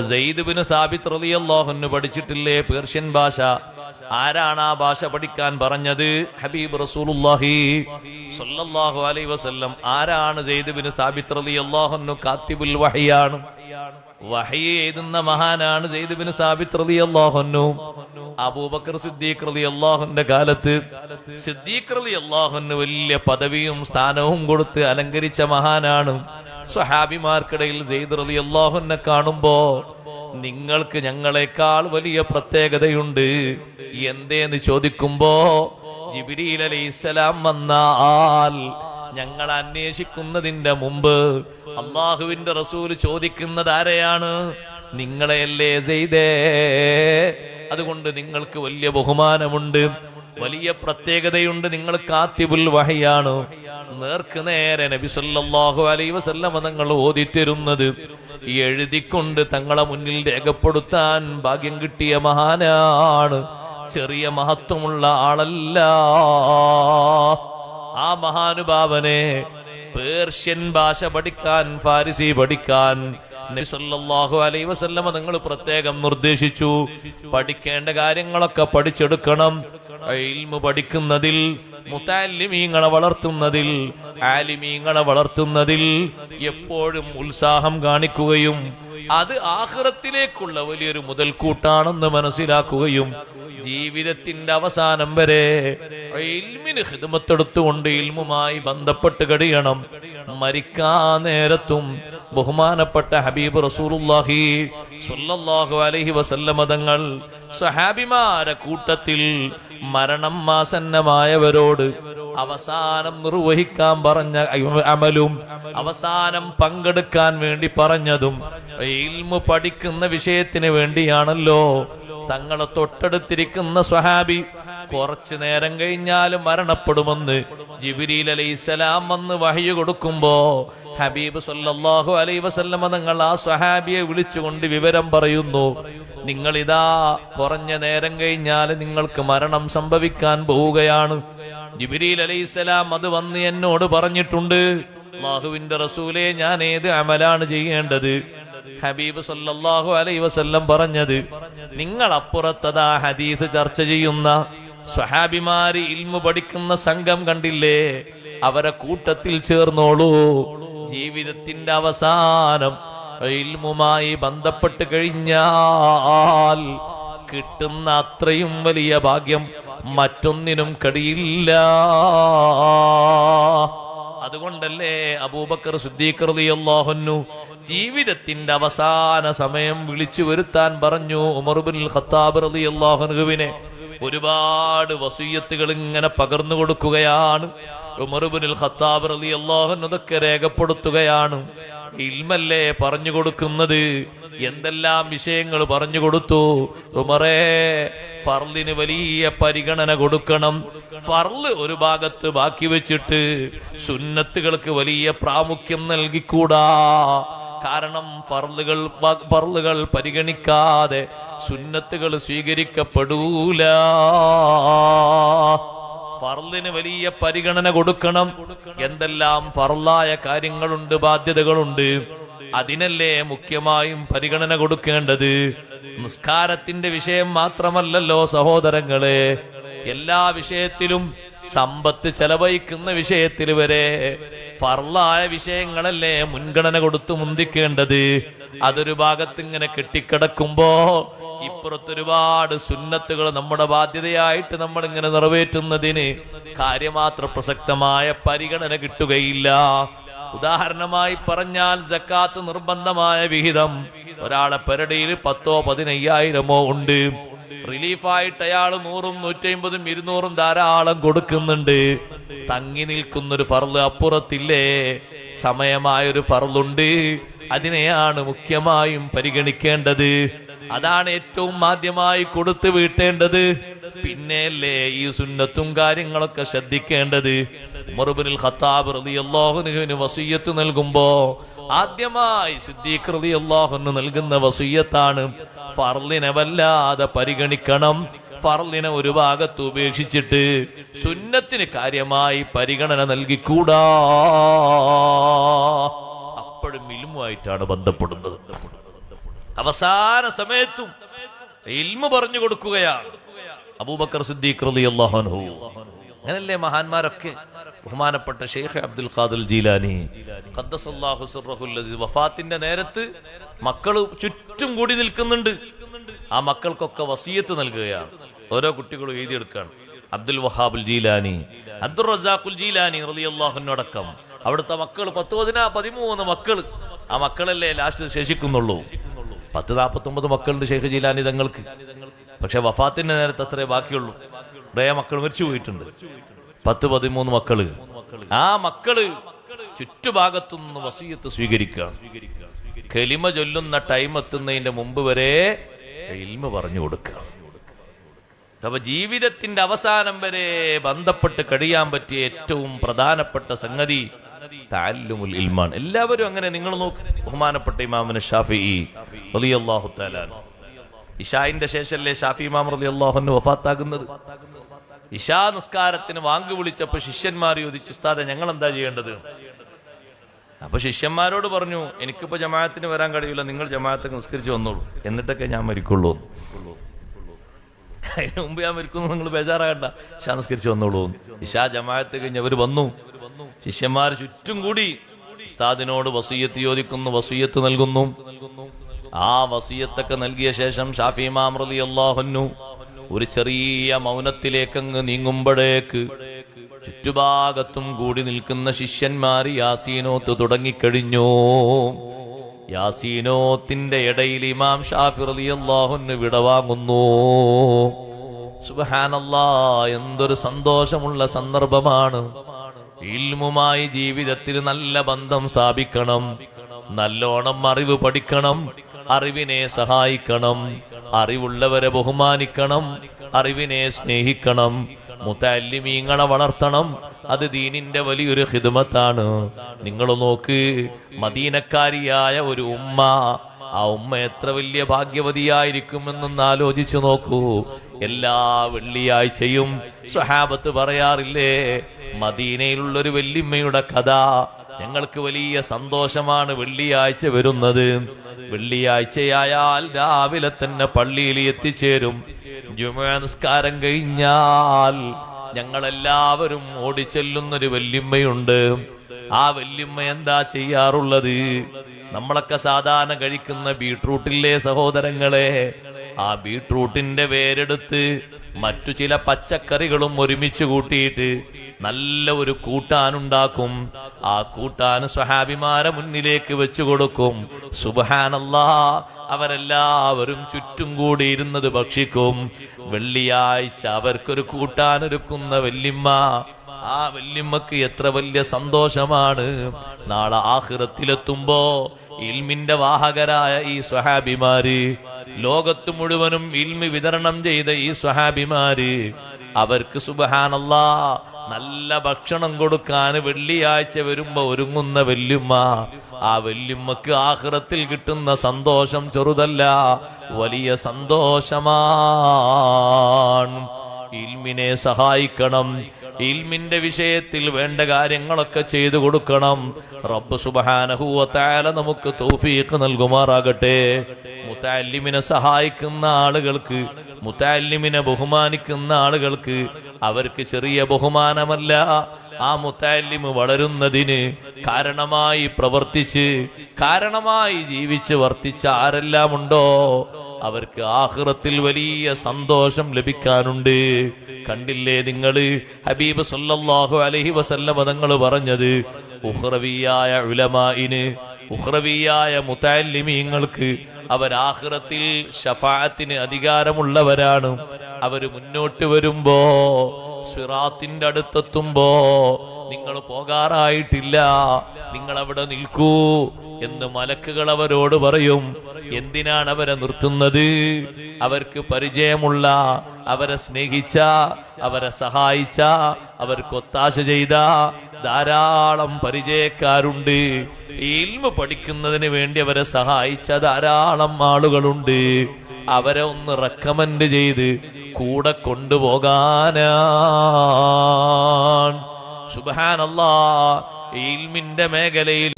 Syed bin Thabit റളിയല്ലാഹുവിന് പഠിച്ചിട്ടില്ലേ Persian ഭാഷ? ആരാണ് ആ ഭാഷ പഠിക്കാൻ പറഞ്ഞത്? ഹബീബ് റസൂലുള്ളാഹി സ്വല്ലല്ലാഹു അലൈഹി വസല്ലം. ആരാണ് സെയ്ദ് ബിൻ സാബിത്ത് റളിയല്ലാഹുവിന് കാത്തിബുൽ വഹിയാണ്? വഹി എഴുതുന്ന മഹാനാണ് സെയ്ദ് ബിൻ സാബിത്ത് റളിയല്ലാഹുവിനു അബൂബക്കർ സിദ്ദീഖ് റളിയല്ലാഹുവിന്റെ കാലത്ത് സിദ്ദീഖ് റളിയല്ലാഹുവിന് വലിയ പദവിയും സ്ഥാനവും കൊടുത്ത് അലങ്കരിച്ച മഹാനാണ്. സഹാബിമാർക്കിടയിൽ സെയ്ദ് അള്ളാഹുനെ കാണുമ്പോ നിങ്ങൾക്ക് ഞങ്ങളെക്കാൾ വലിയ പ്രത്യേകതയുണ്ട്. എന്തേന്ന് ചോദിക്കുമ്പോ ജിബിരിൽ അലൈഹിസ്സലാം വന്നാൽ ഞങ്ങൾ അന്വേഷിക്കുന്നതിന്റെ മുമ്പ് അള്ളാഹുവിന്റെ റസൂൽ ചോദിക്കുന്നത് ആരെയാണ്? നിങ്ങളെയല്ലേ ചെയ്തേ അതുകൊണ്ട് നിങ്ങൾക്ക് വലിയ ബഹുമാനമുണ്ട്. വലിയ പ്രത്യേകതയുണ്ട്. നിങ്ങൾ കാത്തിബുൽ വഹയാണ്. നേർക്ക് നേരെ നബി സല്ലല്ലാഹു അലൈഹി വസല്ലമ തങ്ങൾ ഓതിത്തരുന്നത്. എഴുതിക്കൊണ്ട് തങ്ങളെ മുന്നിൽ രേഖപ്പെടുത്താൻ ഭാഗ്യം കിട്ടിയ മഹാനാണ്. ചെറിയ മഹത്വമുള്ള ആളല്ല. ആ മഹാനുഭാവനെ പേർഷ്യൻ ഭാഷ പഠിക്കാൻ ഫാരിസി പഠിക്കാൻ നബി സല്ലല്ലാഹു അലൈഹി വസല്ലമ നിങ്ങൾ പ്രത്യേകം നിർദ്ദേശിച്ചു. പഠിക്കേണ്ട കാര്യങ്ങളൊക്കെ പഠിച്ചെടുക്കണം. പഠിക്കുന്നതിൽ മുത്താലിമീങ്ങളെ വളർത്തുന്നതിൽ ആലിമീങ്ങളെ വളർത്തുന്നതിൽ എപ്പോഴും ഉത്സാഹം കാണിക്കുകയും അത് ആഹ്റത്തിലേക്കുള്ള വലിയൊരു മുതൽക്കൂട്ടാണെന്ന് മനസ്സിലാക്കുകയും ജീവിതത്തിന്റെ അവസാനം വരെ ഇൽമിന് ഹിദമത്തെടുത്തുകൊണ്ട് ഇൽമുമായി ബന്ധപ്പെട്ട് കഴിയണം. മരിക്കാൻ നേരത്തും ബഹുമാനപ്പെട്ട ഹബീബ് സ്വല്ലല്ലാഹു അലൈഹി വസല്ലമ തങ്ങൾ സഹാബിമാരെ കൂട്ടത്തിൽ മരണം ആസന്നമായവരോട് അവസാനം നിർവഹിക്കാൻ പറഞ്ഞ അമലും അവസാനം പങ്കെടുക്കാൻ വേണ്ടി പറഞ്ഞതും ഇൽമു പഠിക്കുന്ന വിഷയത്തിന് വേണ്ടിയാണല്ലോ. തങ്ങളെ തൊട്ടടുത്തിരിക്കുന്ന സ്വഹാബി കുറച്ചു നേരം കഴിഞ്ഞാൽ മരണപ്പെടുമെന്ന് ജിബിരിൽ അലൈഹിസ്സലാം വന്ന് വഹയു കൊടുക്കുമ്പോ ഹബീബ് സല്ലല്ലാഹു അലൈഹി വസല്ലമ തങ്ങൾ ആ സ്വഹാബിയെ വിളിച്ചുകൊണ്ട് വിവരം പറയുന്നു. നിങ്ങൾ ഇതാ കുറഞ്ഞ നേരം കഴിഞ്ഞാൽ നിങ്ങൾക്ക് മരണം സംഭവിക്കാൻ പോവുകയാണ്. ജിബിരിൽ അലൈഹിസ്സലാം അത് വന്ന് എന്നോട് പറഞ്ഞിട്ടുണ്ട്. അള്ളാഹുവിന്റെ റസൂലെ ഞാൻ ഏത് അമലാണ് ചെയ്യേണ്ടത്? ഹബീബ് സല്ലല്ലാഹു അലൈഹി വസല്ലം പറഞ്ഞത് നിങ്ങൾ അപ്പുറത്തതാ ഹദീസ് ചർച്ച ചെയ്യുന്ന സഹാബിമാര് ഇൽമു പഠിക്കുന്ന സംഘം കണ്ടില്ലേ? അവരെ കൂട്ടത്തിൽ ചേർന്നോളൂ. ജീവിതത്തിന്റെ അവസാനം ഇൽമുമായി ബന്ധപ്പെട്ട് കഴിഞ്ഞാൽ കിട്ടുന്ന അത്രയും വലിയ ഭാഗ്യം മറ്റൊന്നിനും കടിയില്ല. അതുകൊണ്ടല്ലേ അബൂബക്കർ സിദ്ദീഖ് റളിയല്ലാഹുന്നു ജീവിതത്തിന്റെ അവസാന സമയം വിളിച്ചു വരുത്താൻ പറഞ്ഞു ഉമർബുൽ ഖത്താബ് റളിയല്ലാഹുനുവിനെ ഒരുപാട് വസീയത്തുകൾ ഇങ്ങനെ പകർന്നു കൊടുക്കുകയാണ്. ഉമർബിൻ ഖത്താബ് റളിയല്ലാഹുനു അതൊക്കെ രേഖപ്പെടുത്തുകയാണ്. ഇൽമല്ലേ പറഞ്ഞു കൊടുക്കുന്നത് എന്തെല്ലാം വിഷയങ്ങൾ പറഞ്ഞു കൊടുത്തു ഉമറേ ഫർലിന് വലിയ പരിഗണന കൊടുക്കണം. ഫർൽ ഒരു ഭാഗത്ത് ബാക്കി വെച്ചിട്ട് സുന്നത്തുകൾക്ക് വലിയ പ്രാമുഖ്യം നൽകിക്കൂടാ. കാരണം ഫർലുകൾ ഫർളുകൾ പരിഗണിക്കാതെ സുന്നത്തുകൾ സ്വീകരിക്കപ്പെടൂല. ഫർളിന് വലിയ പരിഗണന കൊടുക്കണം. എന്തെല്ലാം ഫർലായ കാര്യങ്ങളുണ്ട് ബാധ്യതകളുണ്ട് അതിനല്ലേ മുഖ്യമായും പരിഗണന കൊടുക്കേണ്ടത്? നിസ്കാരത്തിന്റെ വിഷയം മാത്രമല്ലല്ലോ സഹോദരങ്ങളെ. എല്ലാ വിഷയത്തിലും സമ്പത്ത് ചെലവഴിക്കുന്ന വിഷയത്തിൽ വരെ ഫർലായ വിഷയങ്ങളല്ലേ മുൻഗണന കൊടുത്തു മുന്തിക്കേണ്ടത്? അതൊരു ഭാഗത്ത് ഇങ്ങനെ കെട്ടിക്കിടക്കുമ്പോ ഇപ്പുറത്തൊരുപാട് സുന്നത്തുകൾ നമ്മുടെ ബാധ്യതയായിട്ട് നമ്മൾ ഇങ്ങനെ നിറവേറ്റുന്നതിന് കാര്യമാത്ര പ്രസക്തമായ പരിഗണന കിട്ടുകയില്ല. ഉദാഹരണമായി പറഞ്ഞാൽ ജക്കാത്ത് നിർബന്ധമായ വിഹിതം. ഒരാളെ പെരടിയിൽ പത്തോ പതിനയ്യായിരമോ ഉണ്ട്. റിലീഫായിട്ട് അയാൾ നൂറും നൂറ്റമ്പതും ഇരുന്നൂറും ധാരാളം കൊടുക്കുന്നുണ്ട്. തങ്ങി നിൽക്കുന്നൊരു ഫർൾ അപ്പുറത്തില്ലേ? സമയമായൊരു ഫർളുണ്ട് അതിനെയാണ് മുഖ്യമായും പരിഗണിക്കേണ്ടത്. അതാണ് ഏറ്റവും ആദ്യമായി കൊടുത്തു വീട്ടേണ്ടത്. പിന്നെയല്ലേ ഈ സുന്നത്തും കാര്യങ്ങളൊക്കെ ശ്രദ്ധിക്കേണ്ടത്. മുറുബിനിൽ ഖത്താബ് റതിയല്ലാഹുനുവിന് വസീയത്ത് നൽകുമ്പോ ആദ്യമായി സിദ്ദീഖ് റളിയല്ലാഹുവിന് നൽകുന്ന വസീയത്താണ് ഫർലിനെ വല്ലാതെ പരിഗണിക്കണം. ഫർലിനെ ഒരു ഭാഗത്ത് ഉപേക്ഷിച്ചിട്ട് സുന്നത്തിന് കാര്യമായി പരിഗണന നൽകിക്കൂടാ. അപ്പോഴും ഇലുമായിട്ടാണ് ബന്ധപ്പെടുന്നത്. അവസാന സമയത്തും ഇൽമ പറഞ്ഞു കൊടുക്കുകയാണ്. അബൂബക്കർ സിദ്ദീഖ് റളിയല്ലാഹു അങ്ങനല്ലേ മഹാന്മാരൊക്കെ? ബഹുമാനപ്പെട്ട ഷെയ്ഖ് അബ്ദുൽ ഖാദുൽ ജീലാനി. വഫാത്തിന്റെ നേരത്ത് മക്കൾ ചുറ്റും കൂടി നിൽക്കുന്നുണ്ട്. ആ മക്കൾക്കൊക്കെ വസീയത്ത് നൽകുകയാണ്. ഓരോ കുട്ടികളും എഴുതിയെടുക്കുകയാണ്. അബ്ദുൽ വഹാബുൽ ജീലാനി അബ്ദുൾ റസാഖുൽ ജീലാനി റലിയല്ലാഹുനടക്കം അവിടുത്തെ മക്കൾ പത്ത് പതിനാ പതിമൂന്ന് മക്കൾ ആ മക്കളല്ലേ ലാസ്റ്റ് ശേഷിക്കുന്നുള്ളൂ. പത്ത് നാൽപ്പത്തൊമ്പത് മക്കളുണ്ട് ഷെയ്ഖ് ജീലാനി തങ്ങൾക്ക്. പക്ഷെ വഫാത്തിന്റെ നേരത്തെ അത്രേ ബാക്കിയുള്ളൂ. കുറേ മക്കൾ മരിച്ചു പോയിട്ടുണ്ട്. പത്ത് പതിമൂന്ന് മക്കൾ. ആ മക്കൾ ചുറ്റുഭാഗത്തുനിന്ന് വസീയത്ത് സ്വീകരിക്കുകയാണ്. കലിമ ചൊല്ലുന്ന ടൈം എത്തുന്നതിന്റെ മുമ്പ് വരെ ഇൽമ പറഞ്ഞു കൊടുക്കുക അപ്പൊ ജീവിതത്തിന്റെ അവസാനം വരെ ബന്ധപ്പെട്ട് കഴിയാൻ പറ്റിയ ഏറ്റവും പ്രധാനപ്പെട്ട സംഗതി എല്ലാവരും അങ്ങനെ നിങ്ങൾ നോക്ക്. ബഹുമാനപ്പെട്ട ഇമാമിന് ഷാഫി റളിയല്ലാഹു തആല അൻഹു. ഇഷായിന്റെ ശേഷല്ലേ ഷാഫി ഇമാം റളിയല്ലാഹുവിന് വഫാത്താകുന്നത്? ഇഷാ നിസ്കാരത്തിന് വാങ്ക് വിളിച്ചപ്പോ ശിഷ്യന്മാർ ചോദിച്ചു ഞങ്ങൾ എന്താ ചെയ്യേണ്ടത്? അപ്പൊ ശിഷ്യന്മാരോട് പറഞ്ഞു എനിക്കിപ്പോ ജമാഅത്തിന് വരാൻ കഴിയില്ല. നിങ്ങൾ ജമാഅത്ത് നിസ്കരിച്ച് വന്നോളൂ. എന്നിട്ടൊക്കെ ഞാൻ മരിക്കുള്ളൂ. അതിന് മുമ്പ് ഞാൻ മരിക്കുന്നു നിങ്ങൾ ബേജാറാകണ്ട. ഇഷാ നിസ്കരിച്ച് വന്നോളൂ ഇഷാ ജമാഅത്ത് കഴിഞ്ഞ് അവർ വന്നു. ശിഷ്യന്മാർ ചുറ്റും കൂടി ഉസ്താദിനോട് വസീയത്ത് ചോദിക്കുന്നു വസീയത്ത് നൽകുന്നു. ആ വസീയത്തൊക്കെ നൽകിയ ശേഷം ഷാഫി ഇമാം റളിയല്ലാഹു ഒരു ചെറിയ മൗനത്തിലേക്കങ്ങ് നീങ്ങുമ്പോഴേക്ക് ചുറ്റുഭാഗത്തും കൂടി നിൽക്കുന്ന ശിഷ്യന്മാർ യാസീനോത്ത് തുടങ്ങിക്കഴിഞ്ഞു. യാസീനോത്തിന്റെ ഇടയിൽ ഇമാം ഷാഫി റളിയല്ലാഹുവിന് വിടവാങ്ങുന്നു സുബഹാനല്ലാ എന്തൊരു സന്തോഷമുള്ള സന്ദർഭമാണ്. ഇൽമുമായി ജീവിതത്തിൽ നല്ല ബന്ധം സ്ഥാപിക്കണം. നല്ലോണം അറിവ് പഠിക്കണം. അറിവിനെ സഹായിക്കണം. അറിവുള്ളവരെ ബഹുമാനിക്കണം. അറിവിനെ സ്നേഹിക്കണം. മുത്തല്ലിമീങ്ങളെ വളർത്തണം. അത് ദീനിന്റെ വലിയൊരു ഹിദ്മത്താണ് നിങ്ങൾ നോക്ക് മദീനക്കാരിയായ ഒരു ഉമ്മ ആ ഉമ്മ എത്ര വലിയ ഭാഗ്യവതിയായിരിക്കുമെന്നൊന്ന് ആലോചിച്ചു നോക്കൂ. എല്ലാ വെള്ളിയാഴ്ചയും സഹാബത്ത് പറയാറില്ലേ മദീനയിലുള്ള ഒരു വെല്ലിമ്മയുടെ കഥ. ഞങ്ങൾക്ക് വലിയ സന്തോഷമാണ് വെള്ളിയാഴ്ച വരുന്നത്. വെള്ളിയാഴ്ചയായാൽ രാവിലെ തന്നെ പള്ളിയിൽ എത്തിച്ചേരും. ജുമുഅ നിസ്കാരം കഴിഞ്ഞാൽ ഞങ്ങളെല്ലാവരും ഓടിച്ചെല്ലുന്നൊരു വല്യമ്മയുണ്ട്. ആ വല്യമ്മ എന്താ ചെയ്യാറുള്ളത്? നമ്മളൊക്കെ സാധാരണ കഴിക്കുന്ന ബീട്രൂട്ടില്ലേ സഹോദരങ്ങളെ ആ ബീട്രൂട്ടിന്റെ വേരെടുത്ത് മറ്റു ചില പച്ചക്കറികളും ഒരുമിച്ച് കൂട്ടിയിട്ട് നല്ല ഒരു കൂട്ടാനുണ്ടാക്കും. ആ കൂട്ടാൻ സഹാബിമാരെ മുന്നിലേക്ക് വെച്ചു കൊടുക്കും. സുബഹാനല്ലാ അവരെല്ലാവരും ചുറ്റും കൂടി ഇരുന്നത് ഭക്ഷിക്കും. വെള്ളിയാഴ്ച അവർക്കൊരു കൂട്ടാനൊരുക്കുന്ന വല്യമ്മ. ആ വല്യമ്മക്ക് എത്ര വലിയ സന്തോഷമാണ്. നാളെ ആഹ്റത്തിലെത്തുമ്പോ ഇൽമിന്റെ വാഹകരായ ഈ സ്വഹാബിമാര് ലോകത്ത് മുഴുവനും ഇൽമി വിതരണം ചെയ്ത ഈ സ്വഹാബിമാര് അവർക്ക് സുബഹാനല്ല നല്ല ഭക്ഷണം കൊടുക്കാൻ വെള്ളിയാഴ്ച വരുമ്പോ ഒരുങ്ങുന്ന വല്യമ്മ ആ വല്യമ്മക്ക് ആഹ്റത്തിൽ കിട്ടുന്ന സന്തോഷം ചെറുതല്ല വലിയ സന്തോഷമാണ് ഇൽമിനെ സഹായിക്കണം ഇൽമിന്റെ വിഷയത്തിൽ വേണ്ട കാര്യങ്ങളൊക്കെ ചെയ്തു കൊടുക്കണം. റബ്ബ് സുബഹാനഹുവത്തായ നമുക്ക് തൗഫീഖ് നൽകുമാറാകട്ടെ. മുത്താലിമിനെ സഹായിക്കുന്ന ആളുകൾക്ക് മുത്താലിമിനെ ബഹുമാനിക്കുന്ന ആളുകൾക്ക് അവർക്ക് ചെറിയ ബഹുമാനമല്ല. ആ മുത്താലിമ് വളരുന്നതിന് കാരണമായി പ്രവർത്തിച്ച് കാരണമായി ജീവിച്ച് വർത്തിച്ച ആരെല്ലാം ഉണ്ടോ അവർക്ക് ആഹ്റത്തിൽ വലിയ സന്തോഷം ലഭിക്കാനുണ്ട്. കണ്ടില്ലേ നിങ്ങൾ ഹബീബ് സല്ലാഹു അലഹി വസല്ലമ തങ്ങൾ പറഞ്ഞത് ഉഹ്റവിയായ ഉലമായിന് ഉഹ്റവിയായ മുത്താലിമീങ്ങൾക്ക് അവരാഹ്റത്തിൽ ഷഫാത്തിന് അധികാരമുള്ളവരാണ്. അവർ മുന്നോട്ട് വരുമ്പോ സിറാത്തിന്റെ അടുത്തെത്തുമ്പോ നിങ്ങൾ പോകാറായിട്ടില്ല നിങ്ങൾ അവിടെ നിൽക്കൂ എന്ന് മലക്കുകൾ അവരോട് പറയും. എന്തിനാണ് അവരെ നിർത്തുന്നത്? അവർക്ക് പരിചയമുള്ള അവരെ സ്നേഹിച്ച അവരെ സഹായിച്ച അവർക്ക് ഒത്താശ ചെയ്ത ധാരാളം പരിചയക്കാരുണ്ട്. ഇൽമ പഠിക്കുന്നതിന് വേണ്ടി അവരെ സഹായിച്ച ധാരാളം ആളുകളുണ്ട്. അവരെ ഒന്ന് റെക്കമെൻഡ് ചെയ്ത് കൂടെ കൊണ്ടുപോകാനാണ്. സുബാനല്ലാ ഇൽമിന്റെ മേഖലയിൽ